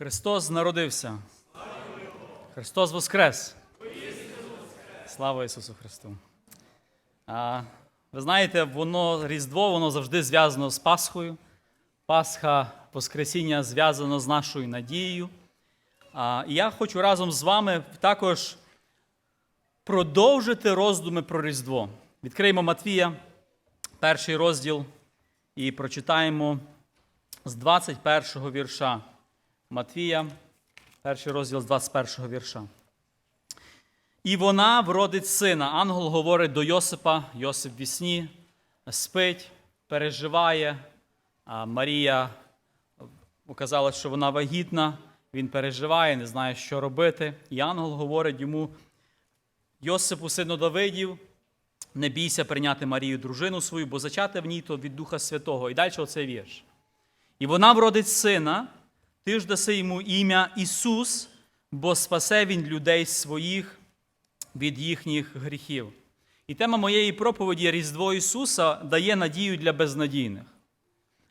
Христос народився. Христос Воскрес. Слава Ісусу Христу. А, ви знаєте, воно Різдво воно завжди зв'язано з Пасхою. Пасха Воскресіння зв'язано з нашою надією. А, і я хочу разом з вами також продовжити роздуми про Різдво. Відкриємо Матвія, перший розділ, і прочитаємо з 21 го вірша. Матвія, перший розділ з 21 вірша. І вона вродить сина. Ангел говорить до Йосипа, Йосип в вісні, спить, переживає. А Марія показала, що вона вагітна, він переживає, не знає, що робити. І ангел говорить йому, Йосипу, сину Давидів, не бійся прийняти Марію, дружину свою, бо зачати в ній то від Духа Святого. І далі оцей вірш. І вона вродить сина, ти ж даси йому ім'я Ісус, бо спасе він людей своїх від їхніх гріхів. І тема моєї проповіді Різдво Ісуса дає надію для безнадійних.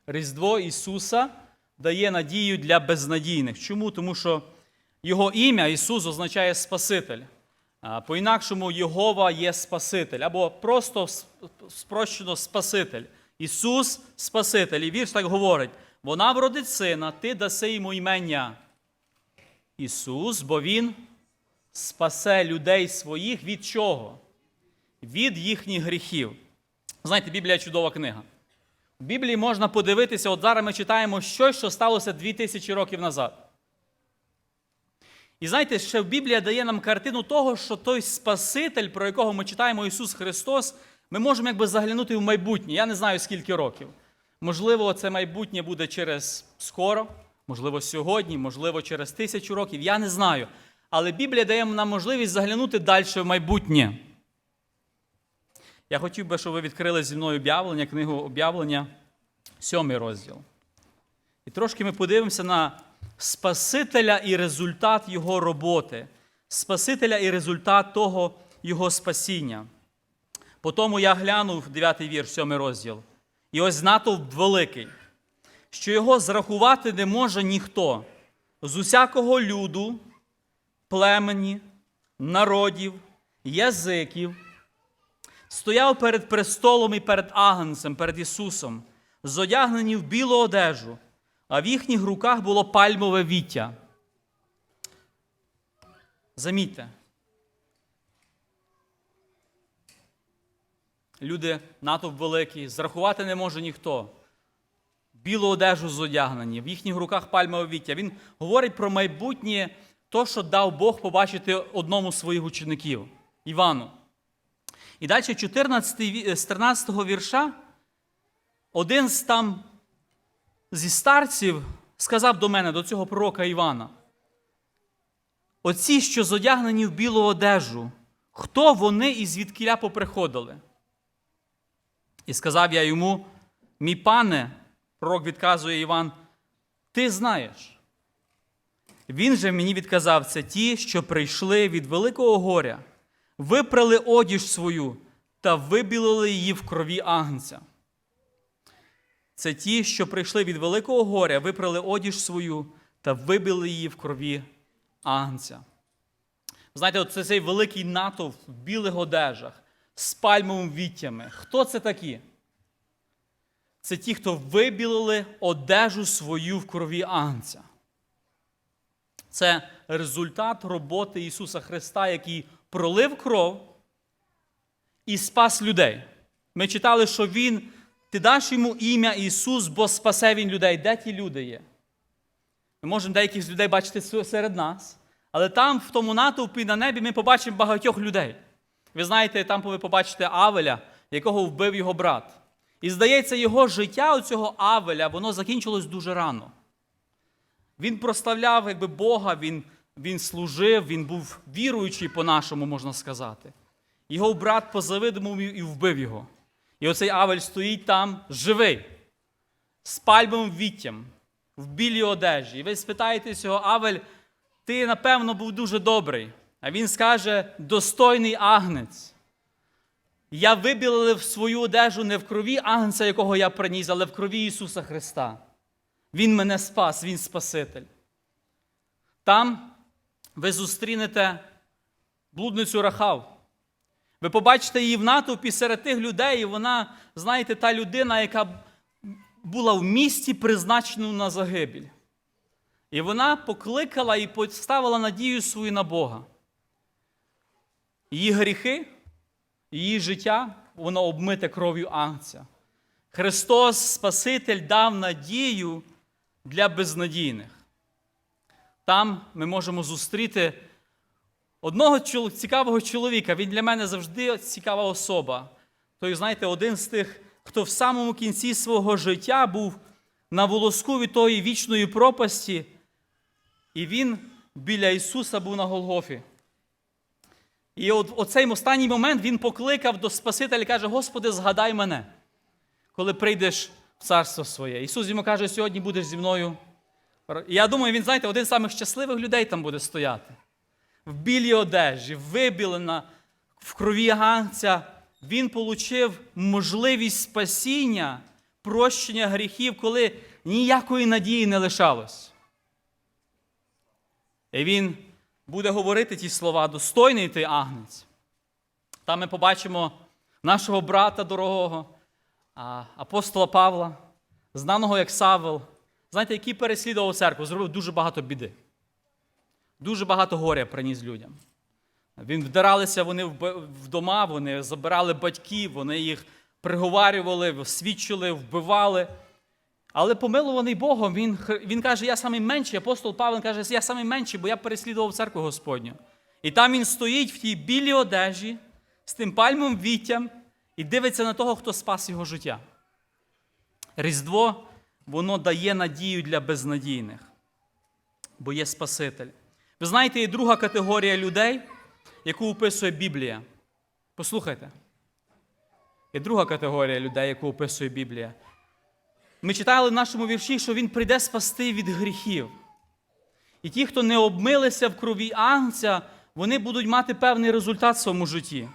Різдво Ісуса дає надію для безнадійних. Чому? Тому що Його ім'я Ісус означає Спаситель. По-інакшому Йогова є Спаситель, або просто спрощено Спаситель. Ісус Спаситель. І вірш так говорить: вона вродить сина, ти даси йому імення Ісус, бо Він спасе людей своїх від чого? Від їхніх гріхів. Знаєте, Біблія чудова книга. В Біблії можна подивитися, от зараз ми читаємо щось, що сталося 2000 років назад. І знаєте, ще Біблія дає нам картину того, що той Спаситель, про якого ми читаємо Ісус Христос, ми можемо якби заглянути в майбутнє. Я не знаю, скільки років. Можливо, це майбутнє буде через скоро, можливо, сьогодні, можливо, через тисячу років. Я не знаю. Але Біблія дає нам можливість заглянути далі в майбутнє. Я хотів би, щоб ви відкрили зі мною об'явлення, книгу об'явлення, сьомий розділ. І трошки ми подивимося на Спасителя і результат Його роботи, Спасителя і результат того Його спасіння. По тому я глянув 9 вірш, 7 розділ. І ось натовп великий, що його зрахувати не може ніхто з усякого люду, племені, народів, язиків, стояв перед престолом і перед Агнцем, перед Ісусом, зодягнені в білу одежу, а в їхніх руках було пальмове віття. Замітьте. Люди натовп великий, зрахувати не може ніхто. Білу одежу зодягнені, в їхніх руках пальмове віття. Він говорить про майбутнє, то, що дав Бог побачити одному з своїх учеників Івану. І далі 14, з 13 вірша один з там зі старців сказав до мене, до цього пророка Івана. Оці, що зодягнені в білу одежу, хто вони і звідкіля поприходили? І сказав я йому, мій пане, пророк відказує Іван, ти знаєш. Він же мені відказав, це ті, що прийшли від великого горя, випрали одіж свою та вибілили її в крові агнця. Це ті, що прийшли від великого горя, випрали одіж свою та вибили її в крові агнця. Знаєте, це цей великий натовп в білих одежах з пальмовими віттями. Хто це такі? Це ті, хто вибілили одежу свою в крові агнця. Це результат роботи Ісуса Христа, який пролив кров і спас людей. Ми читали, що Він, ти даш йому ім'я Ісус, бо спасе Він людей. Де ті люди є? Ми можемо деяких людей бачити серед нас, але там, в тому натовпі на небі, ми побачимо багатьох людей. Ви знаєте, там ви побачите Авеля, якого вбив його брат. І здається, його життя у цього Авеля, воно закінчилось дуже рано. Він прославляв якби, Бога, він, він служив, він був віруючий по-нашому, можна сказати. Його брат позавидимав і вбив його. І оцей Авель стоїть там живий, з пальмовим віттям, в білій одежі. І ви спитаєте цього, Авель, ти, напевно, був дуже добрий. А він скаже: достойний агнець. Я вибілив свою одежу не в крові агнця, якого я приніс, але в крові Ісуса Христа. Він мене спас, Він Спаситель. Там ви зустрінете блудницю Рахав. Ви побачите її в натовпі серед тих людей, і вона, знаєте, та людина, яка була в місті, призначена на загибель. І вона покликала і поставила надію свою на Бога. Її гріхи, її життя, воно обмите кров'ю Агнця. Христос, Спаситель, дав надію для безнадійних. Там ми можемо зустріти одного цікавого чоловіка. Він для мене завжди цікава особа. Той, знаєте, один з тих, хто в самому кінці свого життя був на волоску від тої вічної пропасті, і він біля Ісуса був на Голгофі. І от оцей останній момент він покликав до Спасителя і каже: Господи, згадай мене, коли прийдеш в царство своє. Ісус йому каже, сьогодні будеш зі мною. І я думаю, він, знаєте, один з самих щасливих людей там буде стояти. В білій одежі, вибілена в крові ганця. Він отримав можливість спасіння, прощення гріхів, коли ніякої надії не лишалось. І він буде говорити ті слова, достойний ти агнець. Там ми побачимо нашого брата дорогого, апостола Павла, знаного як Савел, знаєте, який переслідував церкву, зробив дуже багато біди. Дуже багато горя приніс людям. Він вдиралися вони в дома, вони забирали батьків, вони їх приговарювали, свідчили, вбивали. Але помилуваний Богом, він, він каже, я самий менший. Апостол Павло каже, я самий менший, бо я переслідував церкву Господню. І там він стоїть в тій білій одежі з тим пальмовим віттям і дивиться на того, хто спас його життя. Різдво, воно дає надію для безнадійних, бо є Спаситель. Ви знаєте, є друга категорія людей, яку описує Біблія. Послухайте. Є друга категорія людей, яку описує Біблія. Ми читали в нашому вірші, що Він прийде спасти від гріхів. І ті, хто не обмилися в крові Агнця, вони будуть мати певний результат в своєму житті.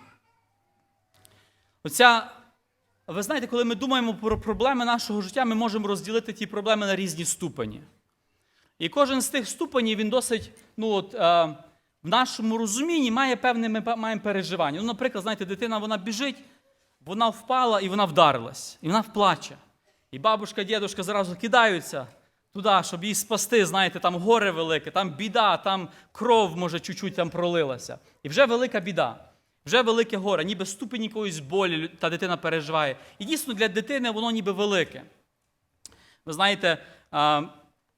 Оця, ви знаєте, коли ми думаємо про проблеми нашого життя, ми можемо розділити ті проблеми на різні ступені. І кожен з тих ступенів, він досить, ну от, е, в нашому розумінні має певне ми маємо переживання. Ну, наприклад, знаєте, дитина вона біжить, вона впала і вона вдарилась, і вона вплаче. І бабушка, дідушка зразу кидаються туди, щоб її спасти, знаєте, там горе велике, там біда, там кров, може, чуть-чуть там пролилася. І вже велика біда, вже велике горе, ніби ступінь якоїсь болі та дитина переживає. І дійсно для дитини воно ніби велике. Ви знаєте,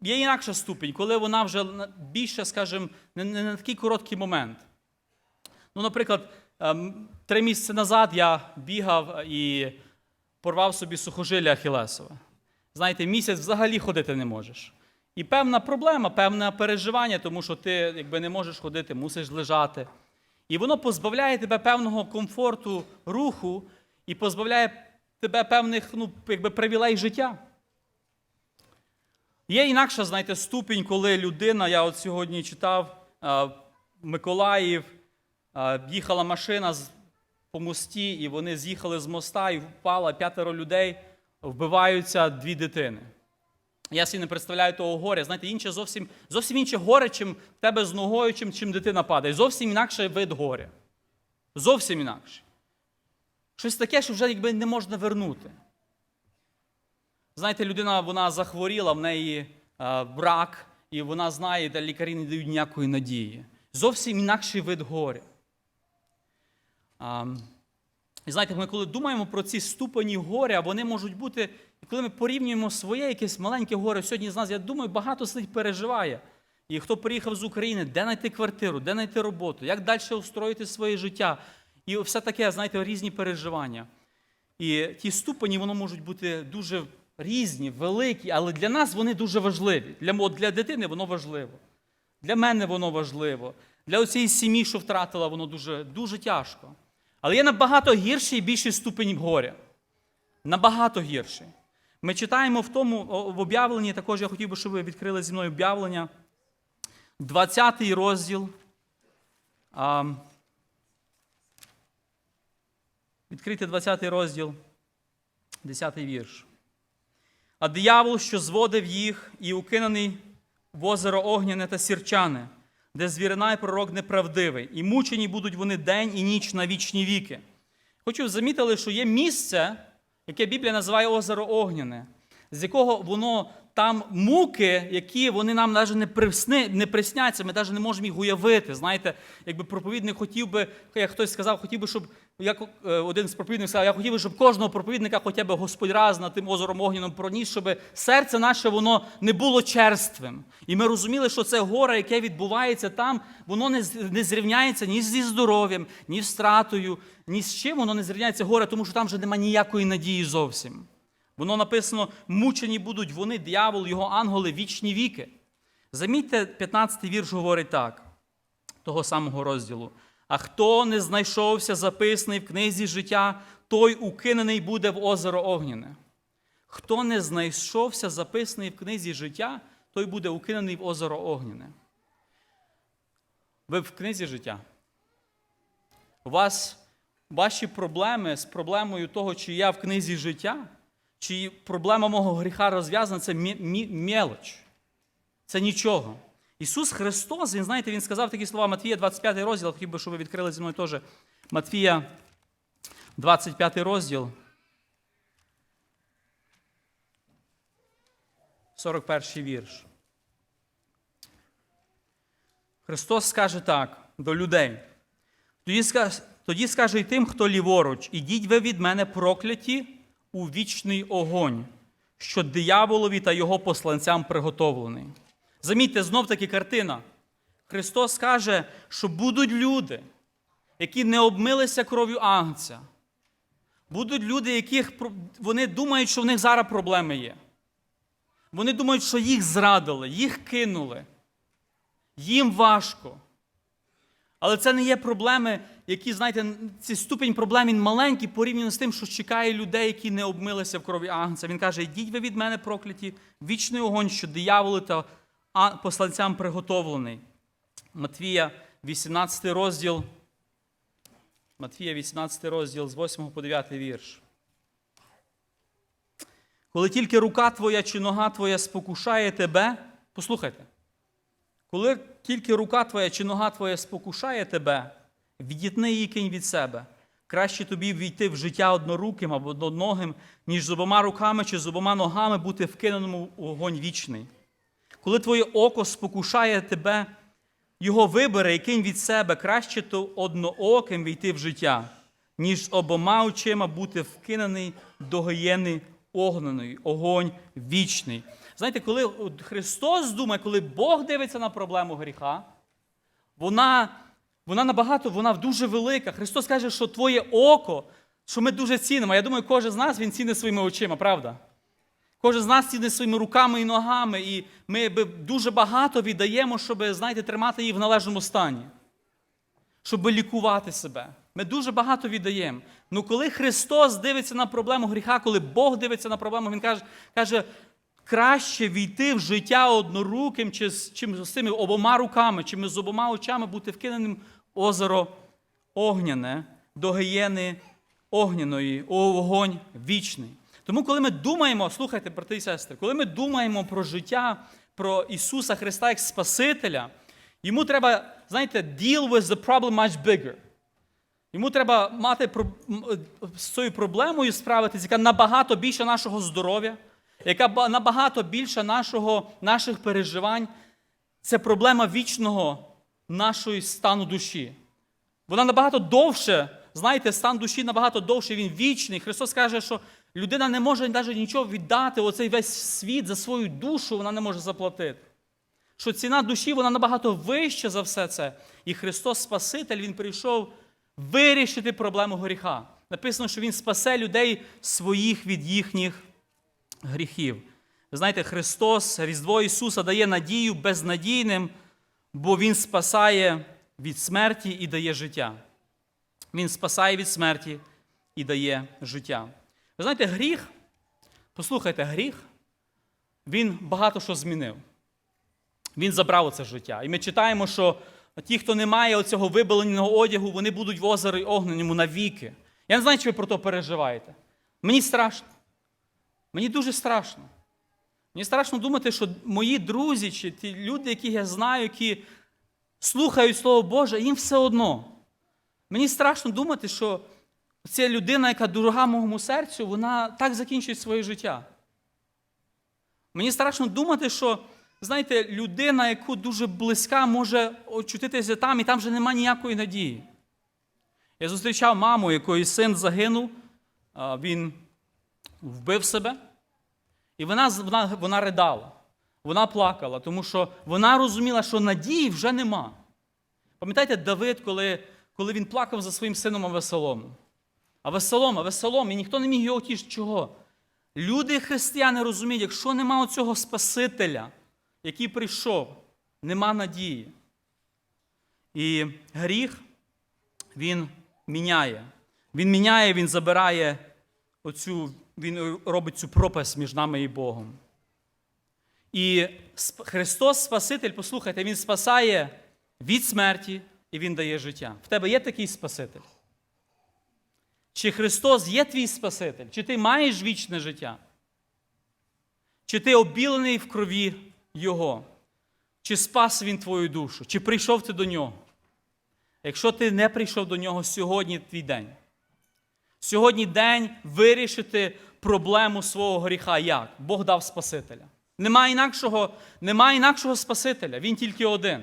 є інакша ступінь, коли вона вже більше, скажімо, не, на такий короткий момент. Ну, наприклад, ем, три місяці назад я бігав і порвав собі сухожилля Ахілесове. Знаєте, місяць взагалі ходити не можеш. І певна проблема, певне переживання, тому що ти якби не можеш ходити, мусиш лежати. І воно позбавляє тебе певного комфорту руху і позбавляє тебе певних ну, якби, привілей життя. Є інакша, знаєте, ступінь, коли людина, я от сьогодні читав Миколаїв, їхала машина по мості, і вони з'їхали з моста, і впало п'ятеро людей, вбиваються дві дитини. Я собі не представляю того горя. Знаєте, інше зовсім, зовсім інше горе, чим в тебе з ногою, чим, чим дитина падає. Зовсім інакший вид горя. Зовсім інакше. Щось таке, що вже якби не можна вернути. Знаєте, людина вона захворіла, в неї е, рак, і вона знає, де лікарі не дають ніякої надії. Зовсім інакший вид горя. І знаєте, ми коли думаємо про ці ступені горя, вони можуть бути, і коли ми порівнюємо своє якесь маленьке горе, сьогодні з нас, я думаю, багато з них переживає. І хто приїхав з України, де знайти квартиру, де знайти роботу, як далі устроїти своє життя. І все таке, знаєте, різні переживання. І ті ступені вони можуть бути дуже різні, великі, але для нас вони дуже важливі. Для, для дитини воно важливо. Для мене воно важливо. Для цієї сім'ї, що втратила, воно дуже, дуже тяжко. Але є набагато гірший і більший ступень горя. Набагато гірший. Ми читаємо в тому в об'явленні, також я хотів би, щоб ви відкрили зі мною об'явлення. 20 розділ. А, Відкрийте 20 розділ, 10 вірш. А диявол, що зводив їх і укинений в озеро огняне та сірчане, де звірина і пророк неправдивий, і мучені будуть вони день і ніч на вічні віки. Хочу замітили, що є місце, яке Біблія називає озеро Огняне, з якого воно там муки, які вони нам навіть не, присни, не присняться, ми навіть не можемо їх уявити. Знаєте, якби проповідник хотів би, як хтось сказав, хотів би, щоб як е, один з проповідників сказав, я хотів би, щоб кожного проповідника хоча б Господь раз над тим озером Огняним проніс, щоб серце наше воно не було черствим. І ми розуміли, що це горе, яке відбувається там, воно не, не зрівняється ні зі здоров'ям, ні з стратою, ні з чим воно не зрівняється горе, тому що там вже немає ніякої надії зовсім. Воно написано: мучені будуть вони, диявол, його ангели, вічні віки. Замітьте, 15-й вірш говорить так, того самого розділу. А хто не знайшовся записаний в книзі життя, той укинений буде в озеро Огняне. Хто не знайшовся записаний в книзі життя, той буде укинений в озеро Огняне. Ви в книзі життя. У вас ваші проблеми з проблемою того, чи я в книзі життя, чи проблема мого гріха розв'язана, це мелоч. Це нічого. Ісус Христос, Він, знаєте, Він сказав такі слова Матвія, 25 розділ. Хотів би, щоб ви відкрили зі мною теж. Матвія, 25 розділ. 41 вірш. Христос скаже так до людей. Тоді скаже, тоді скаже й тим, хто ліворуч, ідіть ви від мене прокляті у вічний огонь, що дияволові та його посланцям приготовлений. Замітьте, знов таки картина. Христос каже, що будуть люди, які не обмилися кров'ю агнця. Будуть люди, яких вони думають, що в них зараз проблеми є. Вони думають, що їх зрадили, їх кинули. Їм важко. Але це не є проблеми, які, знаєте, цей ступень проблем він маленький порівняно з тим, що чекає людей, які не обмилися в крові агнця. Він каже: йдіть ви від мене прокляті, вічний огонь, що дияволу та посланцям приготовлений. Матвія, 18 розділ. Матвія, 18 розділ з 8 по 9 вірш. Коли тільки рука твоя чи нога твоя спокушає тебе, послухайте. Коли тільки рука твоя чи нога твоя спокушає тебе, відітни її кинь від себе. Краще тобі війти в життя одноруким або одноногим, ніж з обома руками чи з обома ногами бути вкиненому у огонь вічний. Коли твоє око спокушає тебе, його вибере і кинь від себе, краще то однооким війти в життя, ніж обома очима бути вкинений до гієни огненої, огонь вічний. Знаєте, коли Христос думає, коли Бог дивиться на проблему гріха, вона, вона набагато, вона дуже велика. Христос каже, що твоє око, що ми дуже цінимо. Я думаю, кожен з нас він цінить своїми очима, правда? Кожен з нас цінить своїми руками і ногами, і ми дуже багато віддаємо, щоб, знаєте, тримати їх в належному стані, щоб лікувати себе. Ми дуже багато віддаємо. Ну коли Христос дивиться на проблему гріха, коли Бог дивиться на проблему, Він каже, каже краще війти в життя одноруким, чи з, чим з цими обома руками, чим з обома очами бути вкиненим в озеро огняне, до гієни огняної, у вогонь вічний. Тому, коли ми думаємо, слухайте, брати і сестри, коли ми думаємо про життя, про Ісуса Христа як Спасителя, йому треба, знаєте, deal with the problem much bigger. Йому треба мати з цією проблемою справитися, яка набагато більше нашого здоров'я, яка набагато більше нашого, наших переживань. Це проблема вічного нашої стану душі. Вона набагато довше, знаєте, стан душі набагато довше, він вічний. Христос каже, що людина не може навіть нічого віддати, оцей весь світ за свою душу вона не може заплатити. Що ціна душі вона набагато вища за все це. І Христос Спаситель, Він прийшов вирішити проблему гріха. Написано, що Він спасе людей своїх від їхніх гріхів. Ви знаєте, Христос, Різдво Ісуса дає надію безнадійним, бо Він спасає від смерті і дає життя. Він спасає від смерті і дає життя. Ви знаєте, гріх, послухайте, гріх, він багато що змінив. Він забрав оце життя. І ми читаємо, що ті, хто не має оцього вибеленого одягу, вони будуть в озері огненому навіки. Я не знаю, чи ви про то переживаєте. Мені страшно. Мені дуже страшно. Мені страшно думати, що мої друзі, чи ті люди, яких я знаю, які слухають Слово Боже, їм все одно. Мені страшно думати, що ця людина, яка дорога моєму серцю, вона так закінчить своє життя. Мені страшно думати, що, знаєте, людина, яку дуже близька, може очутитися там, і там вже немає ніякої надії. Я зустрічав маму, якої син загинув, він вбив себе, і вона, вона, вона ридала, вона плакала, тому що вона розуміла, що надії вже нема. Пам'ятаєте, Давид, коли, коли він плакав за своїм сином Авесоломом? Авесолом, Авесолом, і ніхто не міг його тішити. Чого? Люди, християни, розуміють, якщо нема оцього Спасителя, який прийшов, нема надії. І гріх, він міняє. Він міняє, він забирає оцю, він робить цю пропасть між нами і Богом. І Христос Спаситель, послухайте, Він спасає від смерті і Він дає життя. В тебе є такий Спаситель? Чи Христос є твій Спаситель? Чи ти маєш вічне життя? Чи ти обілений в крові Його? Чи спас Він твою душу? Чи прийшов ти до нього? Якщо ти не прийшов до нього, сьогодні твій день. Сьогодні день вирішити проблему свого гріха. Як? Бог дав Спасителя. Немає інакшого, немає інакшого Спасителя, він тільки один.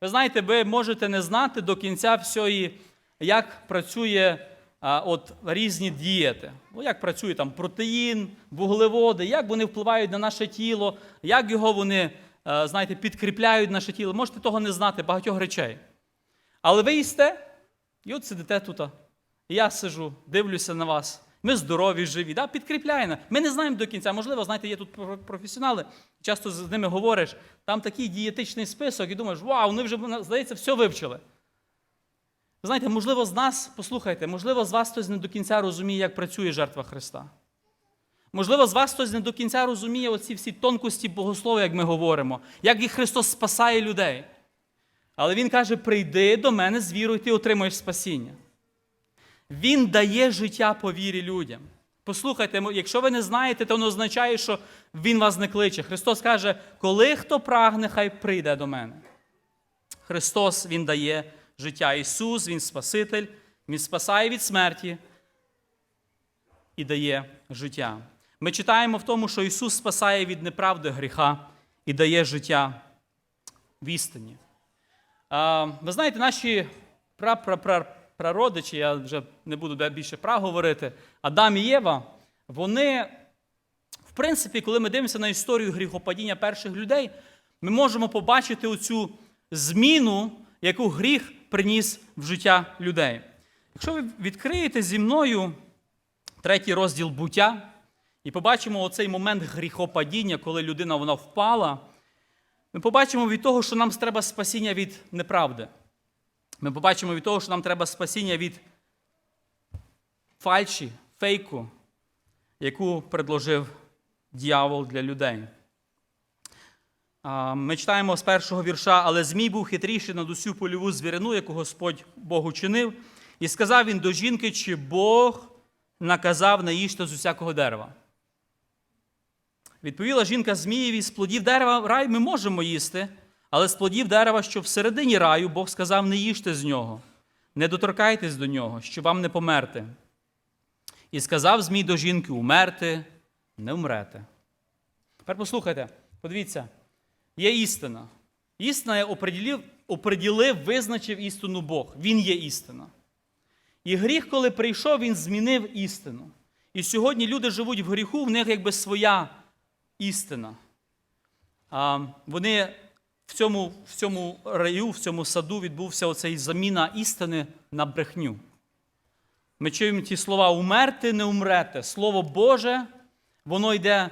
Ви знаєте, ви можете не знати до кінця всьої, як працює от, різні дієти. Ну, як працює там протеїн, вуглеводи, як вони впливають на наше тіло, як його вони, знаєте, підкріпляють наше тіло. Можете того не знати, багатьох речей. Але ви їсте, і от сидите тут. Я сижу, дивлюся на вас. Ми здорові, живі, да? підкріпляє. нас. Ми не знаємо до кінця. Можливо, знаєте, є тут професіонали, часто з ними говориш, там такий дієтичний список, і думаєш, вау, вони вже, здається, все вивчили. Знаєте, можливо, з нас, послухайте, можливо, з вас хтось не до кінця розуміє, як працює жертва Христа. Можливо, з вас хтось не до кінця розуміє оці всі тонкості богослов'я, як ми говоримо, як і Христос спасає людей. Але Він каже: прийди до мене з вірою, і ти отримаєш спасіння. Він дає життя по вірі людям. Послухайте, якщо ви не знаєте, то воно означає, що Він вас не кличе. Христос каже, коли хто прагне, хай прийде до мене. Христос Він дає життя. Ісус, Він Спаситель, Він спасає від смерті і дає життя. Ми читаємо в тому, що Ісус спасає від неправди гріха і дає життя в істині. Ви знаєте, наші прародичі, я вже не буду більше пра говорити, Адам і Єва, вони, в принципі, коли ми дивимося на історію гріхопадіння перших людей, ми можемо побачити оцю зміну, яку гріх приніс в життя людей. Якщо ви відкриєте зі мною третій розділ буття і побачимо оцей момент гріхопадіння, коли людина вона впала, ми побачимо від того, що нам треба спасіння від неправди. Ми побачимо від того, що нам треба спасіння від фальші, фейку, яку предложив дьявол для людей. Ми читаємо з першого вірша, але Змій був хитріший над усю польову звірину, яку Господь Бог учинив, і сказав він до жінки, чи Бог наказав не їжте з усякого дерева. Відповіла жінка Змієві, з плодів дерева рай ми можемо їсти, але з плодів дерева, що всередині раю, Бог сказав, не їжте з нього, не доторкайтесь до нього, щоб вам не померти. І сказав Змій до жінки: умерти не вмрете. Тепер послухайте, подивіться, є істина. Істина оприділив, оприділив, визначив істину Бог. Він є істина. І гріх, коли прийшов, він змінив істину. І сьогодні люди живуть в гріху, в них якби своя істина. А, Вони в цьому, в цьому раю, в цьому саду відбувся оцей заміна істини на брехню. Ми чуємо ті слова умерти, не умрете. Слово Боже, воно йде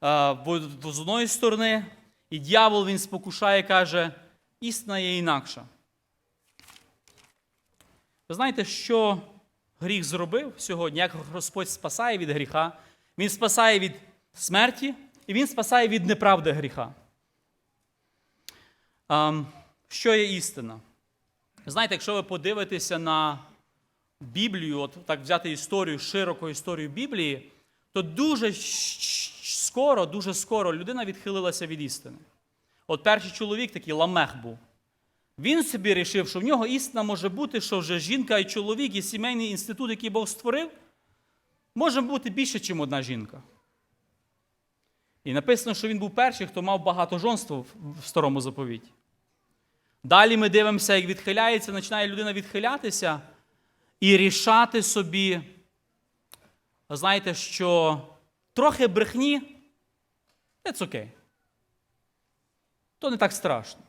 а, з одної сторони, і дьявол він спокушає, каже, істина є інакша. Ви знаєте, що гріх зробив сьогодні, як Господь спасає від гріха? Він спасає від смерті і Він спасає від неправди гріха. Що є істина? Знаєте, якщо ви подивитеся на Біблію, от так взяти історію, широку історію Біблії, то дуже скоро, дуже скоро людина відхилилася від істини. От перший чоловік такий ламех був. Він собі рішив, що в нього істина може бути, що вже жінка і чоловік, і сімейний інститут, який Бог створив, може бути більше, ніж одна жінка. І написано, що він був перший, хто мав багатожонство в в старому заповіті. Далі ми дивимося, як відхиляється, починає людина відхилятися і рішати собі, знаєте, що трохи брехні це окей. То не так страшно.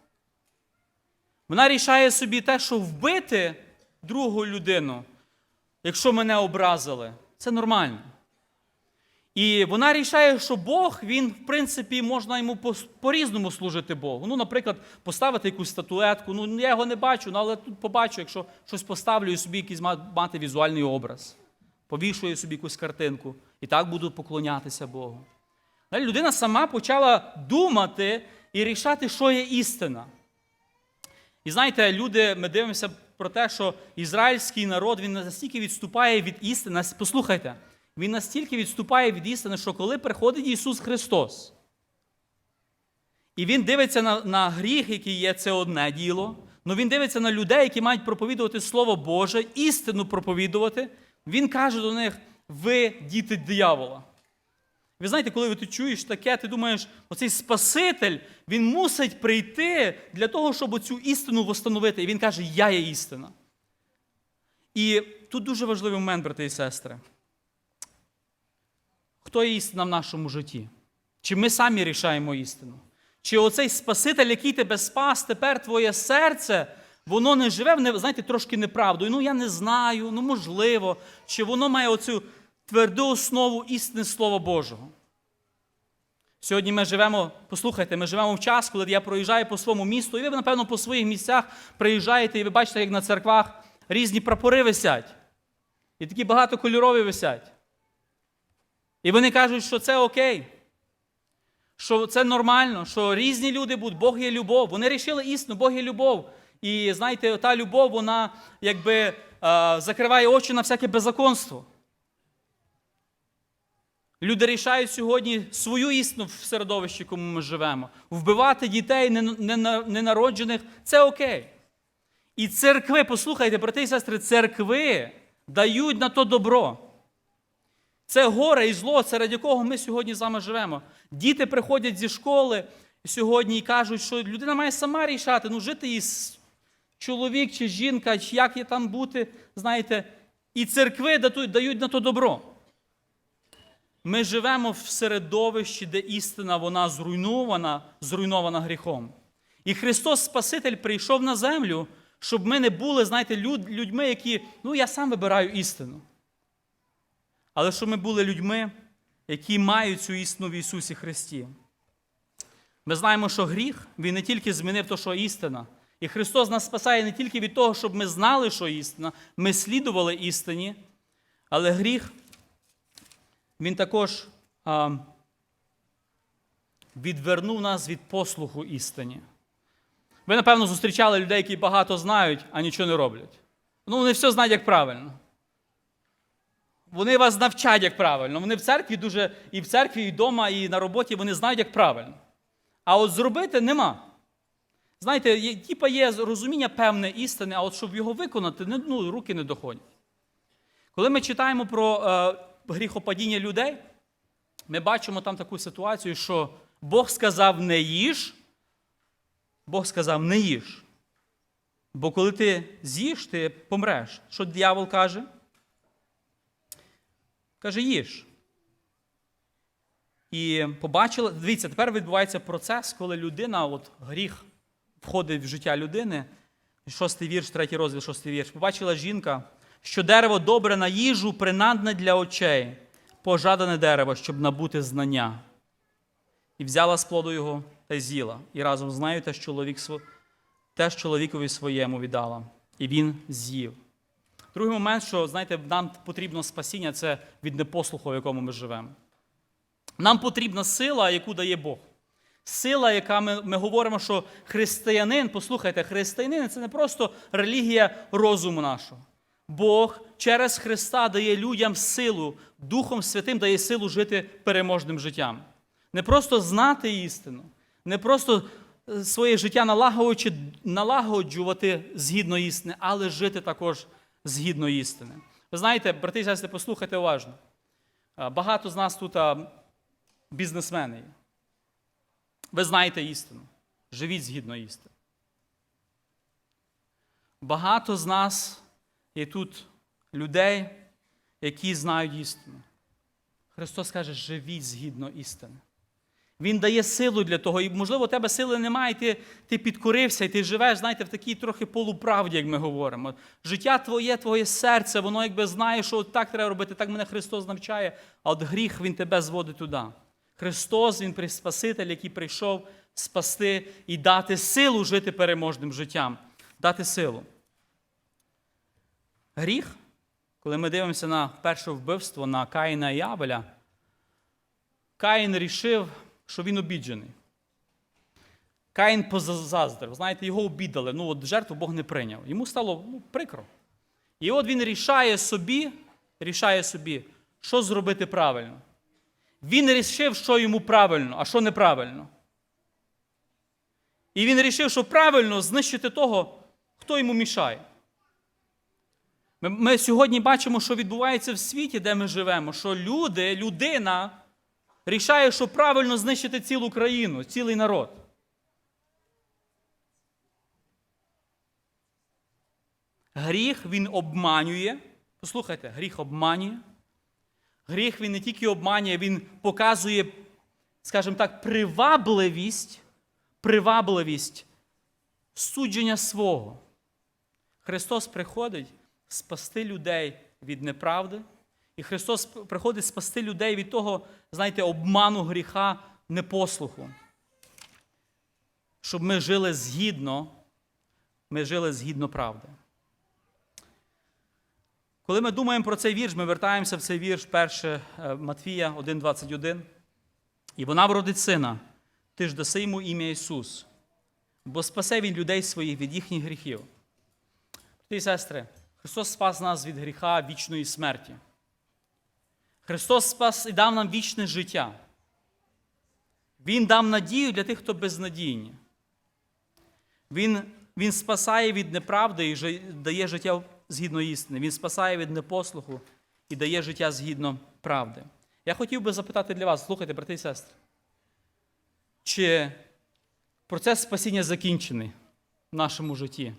Вона рішає собі те, що вбити другу людину, якщо мене образили, це нормально. І вона рішає, що Бог, він, в принципі, можна йому по-різному служити Богу. Ну, наприклад, поставити якусь статуетку. Ну, я його не бачу, ну, але тут побачу, якщо щось поставлю і собі якийсь мати візуальний образ. Повішую собі якусь картинку. І так буду поклонятися Богу. Людина сама почала думати і рішати, що є істина. І знаєте, люди, ми дивимося про те, що ізраїльський народ він настільки відступає від істини. Послухайте, він настільки відступає від істини, що коли приходить Ісус Христос, і Він дивиться на, на гріх, який є, це одне діло. але він дивиться на людей, які мають проповідувати Слово Боже, істину проповідувати. Він каже до них: ви діти диявола. Ви знаєте, коли ти чуєш таке, ти думаєш, оцей Спаситель, він мусить прийти для того, щоб цю істину встановити. І він каже, я є істина. І тут дуже важливий момент, брати і сестри. Хто є істина в нашому житті? Чи ми самі рішаємо істину? Чи оцей Спаситель, який тебе спас, тепер твоє серце, воно не живе, знаєте, трошки неправдою. Ну, я не знаю, ну можливо. Чи воно має оцю тверду основу істини Слова Божого? Сьогодні ми живемо, послухайте, ми живемо в час, коли я проїжджаю по своєму місту, і ви, напевно, по своїх місцях приїжджаєте, і ви бачите, як на церквах різні прапори висять. І такі багатокольорові висять. І вони кажуть, що це окей, що це нормально, що різні люди будуть, Бог є любов. Вони рішили істину, Бог є любов. І знаєте, та любов, вона якби закриває очі на всяке беззаконство. Люди рішають сьогодні свою істину в середовищі, в якому ми живемо. Вбивати дітей ненароджених це окей. І церкви, послухайте, брати і сестри, церкви дають на то добро. Це горе і зло, серед якого ми сьогодні з вами живемо. Діти приходять зі школи сьогодні і кажуть, що людина має сама рішати, ну жити із чоловік чи жінка, чи як є там бути, знаєте, і церкви дають на то добро. Ми живемо в середовищі, де істина вона зруйнована, зруйнована гріхом. І Христос Спаситель прийшов на землю, щоб ми не були, знаєте, люд- людьми, які, ну я сам вибираю істину. Але щоб ми були людьми, які мають цю істину в Ісусі Христі. Ми знаємо, що гріх він не тільки змінив те, що істина. І Христос нас спасає не тільки від того, щоб ми знали, що істина, ми слідували істині, але гріх він також а, відвернув нас від послуху істині. Ви, напевно, зустрічали людей, які багато знають, а нічого не роблять. Ну, вони все знають, як правильно. Вони вас навчать, як правильно. Вони в церкві дуже і в церкві, і вдома, і на роботі вони знають, як правильно. А от зробити нема. Знаєте, є, типа є розуміння певне істини, а от щоб його виконати, не- ну, руки не доходять. Коли ми читаємо про е, гріхопадіння людей, ми бачимо там таку ситуацію, що Бог сказав не їж, Бог сказав не їж. Бо коли ти з'їш, ти помреш. Що дьявол каже? Каже, їж. І побачила, дивіться, тепер відбувається процес, коли людина, от гріх входить в життя людини. Шостий вірш, третій розділ, шостий вірш. Побачила жінка, що дерево добре на їжу, принадне для очей, пожадане дерево, щоб набути знання. І взяла з плоду його та з'їла. І разом з нею теж чоловік, теж чоловікові своєму віддала. І він з'їв. Другий момент, що знаєте, нам потрібно спасіння, це від непослуху, в якому ми живемо. Нам потрібна сила, яку дає Бог. Сила, яка ми, ми говоримо, що християнин, послухайте, християнин це не просто релігія розуму нашого. Бог через Христа дає людям силу, Духом Святим дає силу жити переможним життям. Не просто знати істину, не просто е, своє життя налагоджувати згідно істини, але жити також згідно істини. Ви знаєте, брати і сестри, послухайте уважно. Багато з нас тут бізнесмени. є. Ви знаєте істину. Живіть згідно істини. Багато з нас є тут людей, які знають істину. Христос каже, живіть згідно істини. Він дає силу для того. І, можливо, у тебе сили немає, і ти, ти підкорився, і ти живеш, знаєте, в такій трохи полуправді, як ми говоримо. Життя твоє, твоє серце, воно якби знає, що от так треба робити, так мене Христос навчає, а от гріх Він тебе зводить туди. Христос, Він Спаситель, який прийшов спасти і дати силу жити переможним життям. Дати силу. Гріх, коли ми дивимося на перше вбивство на Каїна і Авеля, Каїн рішив, що він обіджений. Каїн позаздрив. Знаєте, його обідали. Ну, от жертву Бог не прийняв. Йому стало ну, прикро. І от він рішає собі, рішає собі, що зробити правильно. Він рішив, що йому правильно, а що неправильно. І він рішив, що правильно знищити того, хто йому мішає. Ми, ми сьогодні бачимо, що відбувається в світі, де ми живемо, що люди, людина рішає, що правильно знищити цілу країну, цілий народ. Гріх він обманює. Послухайте, гріх обманює. Гріх він не тільки обманює, він показує, скажімо так, привабливість, привабливість судження свого. Христос приходить спасти людей від неправди, і Христос приходить спасти людей від того, знаєте, обману гріха, непослуху. Щоб ми жили згідно, ми жили згідно правди. Коли ми думаємо про цей вірш, ми вертаємося в цей вірш 1 Матвія 1,21. І вона вродить сина, ти ж даси йому ім'я Ісус, бо спасе Він людей своїх від їхніх гріхів. І сестри, Христос спас нас від гріха вічної смерті. Христос спас і дав нам вічне життя. Він дав надію для тих, хто безнадійні. Він, він спасає від неправди і дає життя згідно істини. Він спасає від непослуху і дає життя згідно правди. Я хотів би запитати для вас, слухайте, брати і сестри, чи процес спасіння закінчений в нашому житті?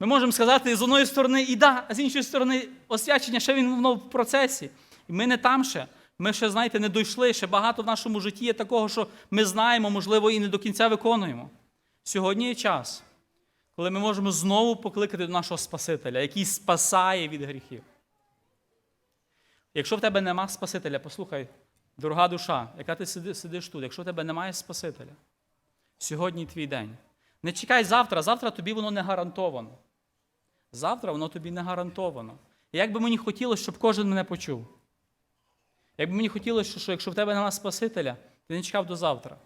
Ми можемо сказати з одної сторони і да, а з іншої сторони, освячення ще він воно в процесі. І ми не там ще. Ми ще, знаєте, не дійшли. Ще багато в нашому житті є такого, що ми знаємо, можливо, і не до кінця виконуємо. Сьогодні є час, коли ми можемо знову покликати до нашого Спасителя, який спасає від гріхів. Якщо в тебе нема Спасителя, послухай, дорога душа, яка ти сидиш тут, якщо в тебе немає Спасителя, сьогодні твій день. Не чекай завтра, завтра тобі воно не гарантовано. Завтра воно тобі не гарантовано. Як би мені хотілося, щоб кожен мене почув. Як би мені хотілося, що, що якщо в тебе немає Спасителя, ти не чекав до завтра.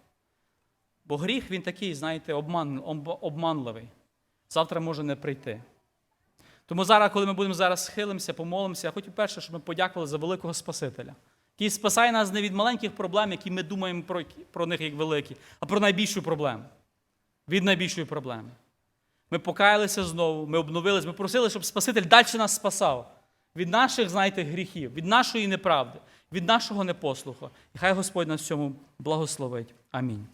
Бо гріх він такий, знаєте, обман, обманливий. Завтра може не прийти. Тому зараз, коли ми будемо зараз схилимося, помолимося, я хочу перше, щоб ми подякували за великого Спасителя, який спасає нас не від маленьких проблем, які ми думаємо про, про них як великі, а про найбільшу проблему. Від найбільшої проблеми. Ми покаялися знову, ми обновились, ми просили, щоб Спаситель далі нас спасав від наших, знаєте, гріхів, від нашої неправди, від нашого непослуху. І хай Господь нас в цьому благословить. Амінь.